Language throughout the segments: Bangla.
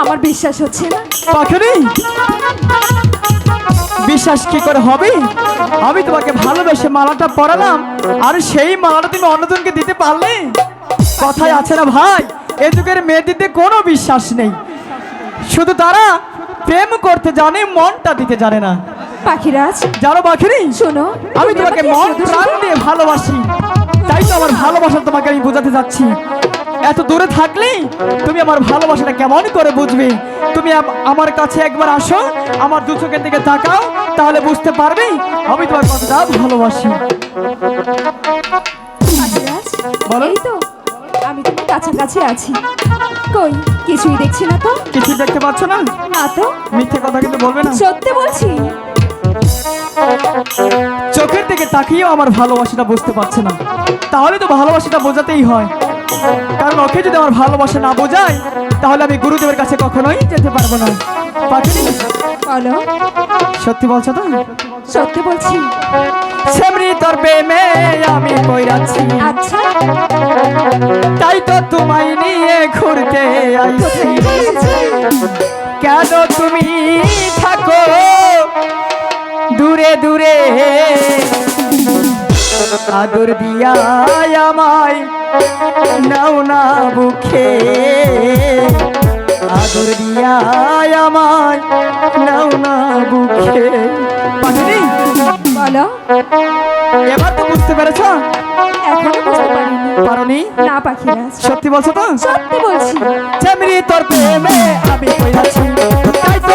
আমার বিশ্বাস হচ্ছে না। পাখিনি বিশ্বাস কি করে হবে? আমি তোমাকে ভালোবেসে মালাটা পরালাম আর সেই মালাটা তুমি অন্যজনকে দিতে পারলে? কথায় আছে না ভাই এ যুগের মেয়েদিতে কোনো বিশ্বাস নেই। শুধু তারা প্রেম করতে জানে মনটা দিতে জানে না। পাখিরাজ জানো পাখিনি শোনো আমি তোমাকে মন প্রাণ দিয়ে ভালোবাসি। তাই তো আমার ভালোবাসা তোমাকে আমি বোঝাতে যাচ্ছি। এত দূরে থাকলে তুমি আমার ভালোবাসাটা কেমন করে বুঝবে? তুমি আমার কাছে একবার আসো আমার দু চোখের দিকে তাকাও তাহলে বুঝতে পারবে আমি তোমার কতটা ভালোবাসি। তো আমি তোমার কাছাকাছি আছি। কই কিছুই দেখছি না তো? কিছু দেখতে পাচ্ছ না? না তো। মিথ্যে কথা কিন্তু বলবে না। সত্যি বলছি? চোখের দিকে তাকিয়েও আমার ভালোবাসাটা বুঝতে পারছে না। তাহলে তো ভালোবাসাটা বোঝাতেই হয়। কারণ ওকে যদি আমার ভালোবাসা না বোঝায় তাহলে আমি গুরুদেবের কাছে কখনোই যেতে পারব না। বলো সত্যি বলছো তো? সত্যি বলছি। সেমনি তোর প্রেমে আমি কইরাছি আচ্ছা। তাই তো তোমায় নিয়ে ঘুরতে আইছি। কেন তুমি থাকো? দূরে দূরে। আদর দিয়া আমায় নাও না বুকে আদর দিয়া আমায় নাও না বুকে পাখিনি বলো। এবার তো বুঝতে পেরেছ? এখনও বুঝতে পারিনি। পারনি? না পাখিরাজ সত্যি বলছো তো? সত্যি বলছি। চেমরি তোর প্রেমে আমি কইরাছি তাই তো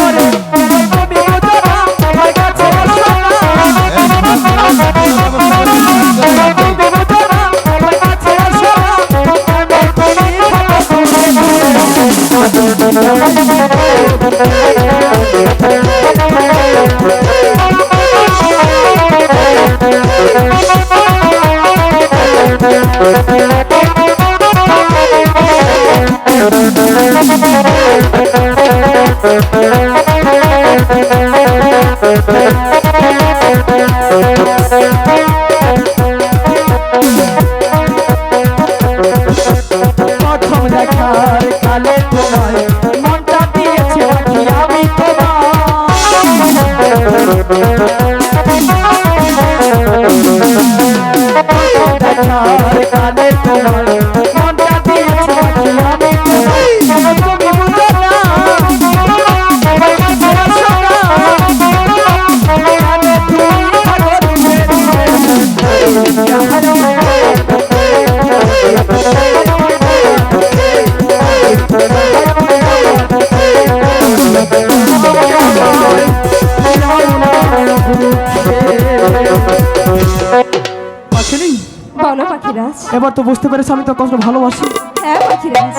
দূরে দূরে? বলো পাখিরাজ। এবার তো বুঝতে পেরেছি আমি তো কত ভালোবাসি। হ্যাঁ পাখিরাজ।